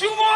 যুব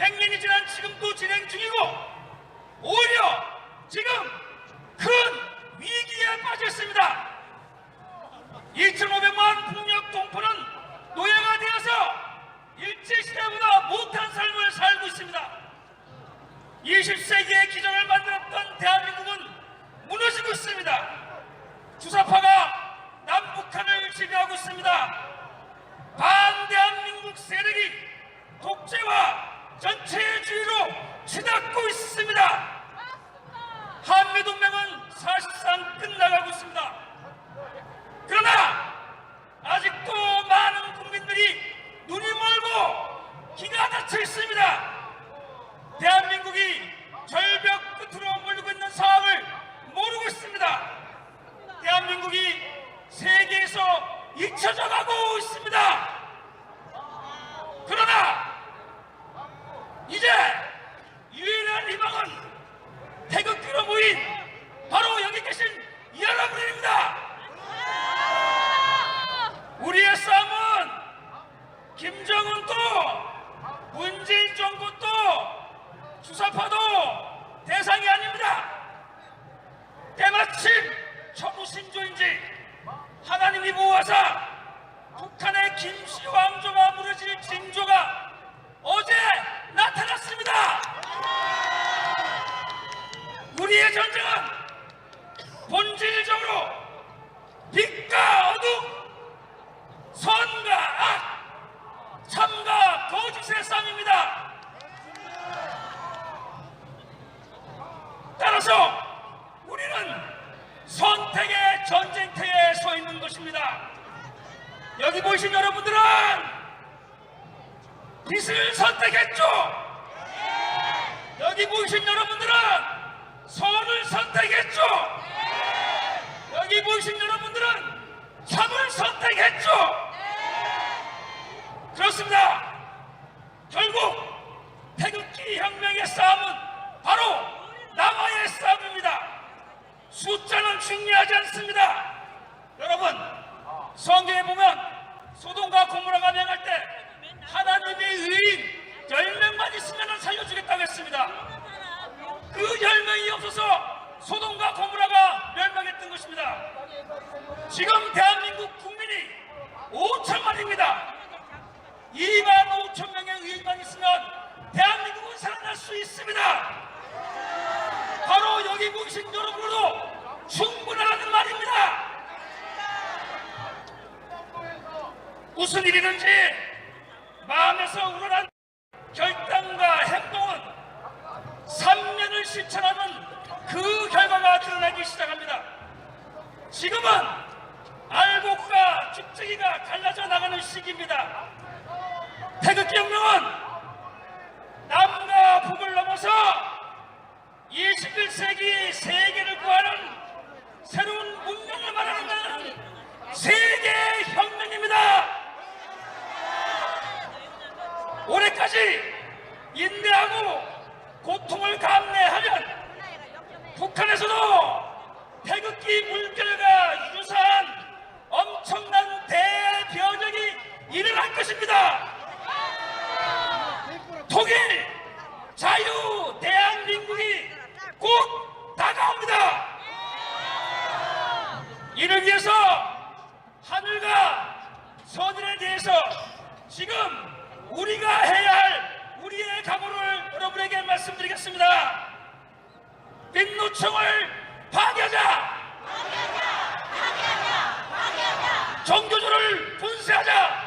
100년이 지난 지금도 진행 중이고 오히려 지금 큰 위기에 빠져 있습니다. 2,500만 풍력 동포는 노예가 되어서 일제시대보다 못한 삶을 살고 있습니다. 20세기의 기적을 만들었던 대한민국은 무너지고 있습니다. 주사파가 남북한을 지배하고 있습니다. 반대한민국 세력이 독재와 전체주의로 치닫고 있습니다. 한미동맹은 사실상 끝나가고 있습니다. 그러나 아직도 많은 국민들이 눈이 멀고 기가 닫혀 있습니다. 대한민국이 절벽 끝으로 몰리고 있는 상황을 모르고 있습니다. 대한민국이 세계에서 잊혀져 가고 있습니다. 이제 유일한 희망은 태극기로 모인 바로 여기 계신 여러분입니다. 우리의 싸움은 김정은도 문재인 정부도 주사파도 대상이 아닙니다. 때마침 처부신조인지 하나님이 보호하사 북한의 김씨 왕조가 무너질 징조가 어제 나타났습니다. 우리의 전쟁은 본질적으로 빛과 어둠, 선과 악, 참과 거짓의 싸움입니다. 따라서 우리는 선택의 전쟁터에 서 있는 것입니다. 여기 보이신 여러분들은 빛을 선택했죠. 여기 보이신 여러분들은 선을 선택했죠. 여기 보이신 여러분들은 참을 선택했죠. 그렇습니다. 결국 태극기 혁명의 싸움은 바로 남아의 싸움입니다. 숫자는 중요하지 않습니다. 여러분, 성경에 보면 소돔과 고모라가 맹할 때 하나님의 의인 10명만 있으면 살려주겠다고 했습니다. 그 10명이 없어서 소돔과 고모라가 멸망했던 것입니다. 지금 대한민국 국민이 5천만입니다. 2만 5천 명의 의인만 있으면 대한민국은 살아날 수 있습니다. 바로 여기 보이신 여러분으로 충분하다는 말입니다. 무슨 일이든지 마음에서 우러난 결단과 행동은 3년을 실천하면 그 결과가 드러나기 시작합니다. 지금은 알곡과 죽증이가 나가는 시기입니다. 태극기 혁명은 남과 북을 넘어서 21세기 세계를 구하는 새로운 문명을 말하는 세계 혁명입니다. 올해까지 인내하고 고통을 감내하면 북한에서도 태극기 물결과 유사한 것입니다. 독일 자유 대한민국이 곧 다가옵니다. 이를 위해서 하늘과 서늘에 대해서 지금 우리가 해야 할 우리의 각오를 여러분에게 말씀드리겠습니다. 민노총을 파괴하자! 종교조를 분쇄하자!